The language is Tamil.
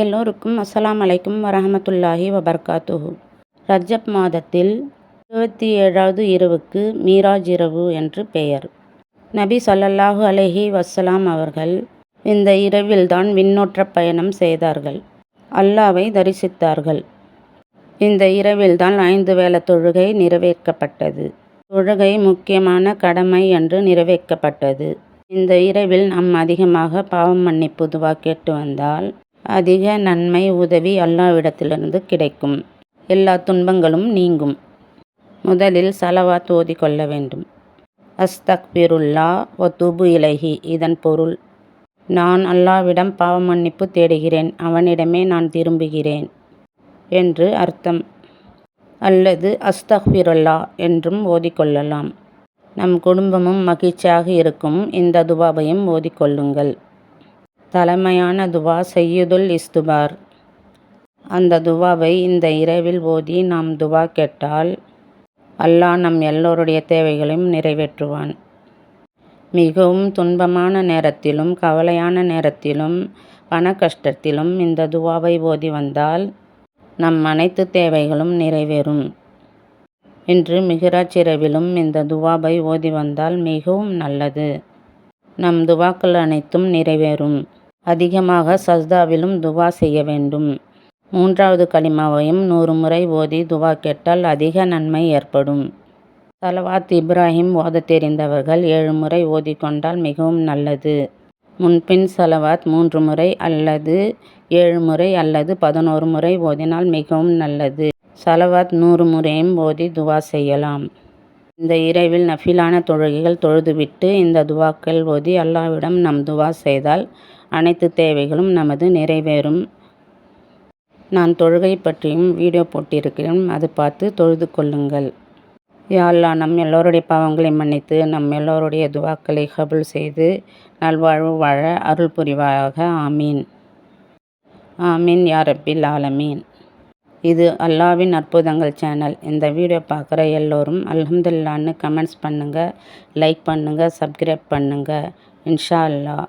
எல்லோருக்கும் அஸ்ஸலாம் அலைக்கும் வரஹமத்துல்லாஹி வபர்காத்துஹு. ரஜப் மாதத்தில் இருபத்தி ஏழாவது இரவுக்கு மீராஜ் இரவு என்று பெயர். நபி ஸல்லல்லாஹு அலைஹி வசலாம் அவர்கள் இந்த இரவில்தான் விண்ணோற்ற பயணம் செய்தார்கள். அல்லாவை தரிசித்தார்கள். இந்த இரவில்தான் ஐந்து வேள தொழுகை நிறைவேற்றப்பட்டது தொழுகை முக்கியமான கடமை என்று நிறைவேற்றப்பட்டது இந்த இரவில் நாம் அதிகமாக பாவம் மன்னிப்பு துவா கேட்டு வந்தால் அதிக நன்மை உதவி அல்லாவிடத்திலிருந்து கிடைக்கும். எல்லா துன்பங்களும் நீங்கும். முதலில் சலவாத் ஓதி கொள்ள வேண்டும். அஸ்தக்பிருல்லா ஒ இலகி இதன் பொருள் நான் அல்லாவிடம் பாவ மன்னிப்பு தேடுகிறேன். அவனிடமே நான் திரும்புகிறேன் என்று அர்த்தம். அல்லது அஸ்தக்பிருல்லா என்றும் ஓதிக்கொள்ளலாம். நம் குடும்பமும் மகிழ்ச்சியாக இருக்கும். இந்த துபாவையும் ஓதிக்கொள்ளுங்கள். தலைமையான துவா செய்யுதுல் இஸ்துபார். அந்த துவாவை இந்த இரவில் ஓதி நாம் துவா கேட்டால் அல்லாஹ் நம் எல்லோருடைய தேவைகளையும் நிறைவேற்றுவான். மிகவும் துன்பமான நேரத்திலும் கவலையான நேரத்திலும் பண கஷ்டத்திலும் இந்த துவாவை ஓதி வந்தால் நம் அனைத்து தேவைகளும் நிறைவேறும். இன்று மிகராஜ் இரவிலும் இந்த துவாவை ஓதி வந்தால் மிகவும் நல்லது. நம் துவாக்கள் அனைத்தும் நிறைவேறும். அதிகமாக சஜ்தாவிலும் துவா செய்ய வேண்டும். மூன்றாவது கலிமாவையும் நூறு முறை ஓதி துவா கேட்டால் அதிக நன்மை ஏற்படும். சலவாத் இப்ராஹிம் ஓத தெரிந்தவர்கள் ஏழு முறை ஓதிக்கொண்டால் மிகவும் நல்லது. முன்பின் சலவாத் மூன்று முறை அல்லது ஏழு முறை அல்லது பதினோரு முறை ஓதினால் மிகவும் நல்லது. சலவாத் நூறு முறையும் ஓதி துவா செய்யலாம். இந்த இரவில் நஃபிலான தொழுகைகள் தொழுதுவிட்டு இந்த துவாக்கள் ஓதி அல்லாவிடம் நம் துவா செய்தால் அனைத்து தேவைகளும் நமது நிறைவேறும். நான் தொழுகை பற்றியும் வீடியோ போட்டிருக்கிறேன். அது பார்த்து தொழுது கொள்ளுங்கள். யாழ்லா நம் எல்லோருடைய பாவங்களை மன்னித்து நம் எல்லோருடைய துவாக்களை கபுல் செய்து நல்வாழ்வு வாழ அருள் புரிவாயாக ஆமீன். ஆமீன் யாரப்பில் ஆலமீன். இது அல்லாவின் அற்புதங்கள் சேனல் இந்த வீடியோ பார்க்குற எல்லோரும் அல்ஹம்துலில்லான்னு கமெண்ட்ஸ் பண்ணுங்கள் லைக் பண்ணுங்கள் சப்ஸ்கிரைப் பண்ணுங்கள் இன்ஷா அல்லாஹ்.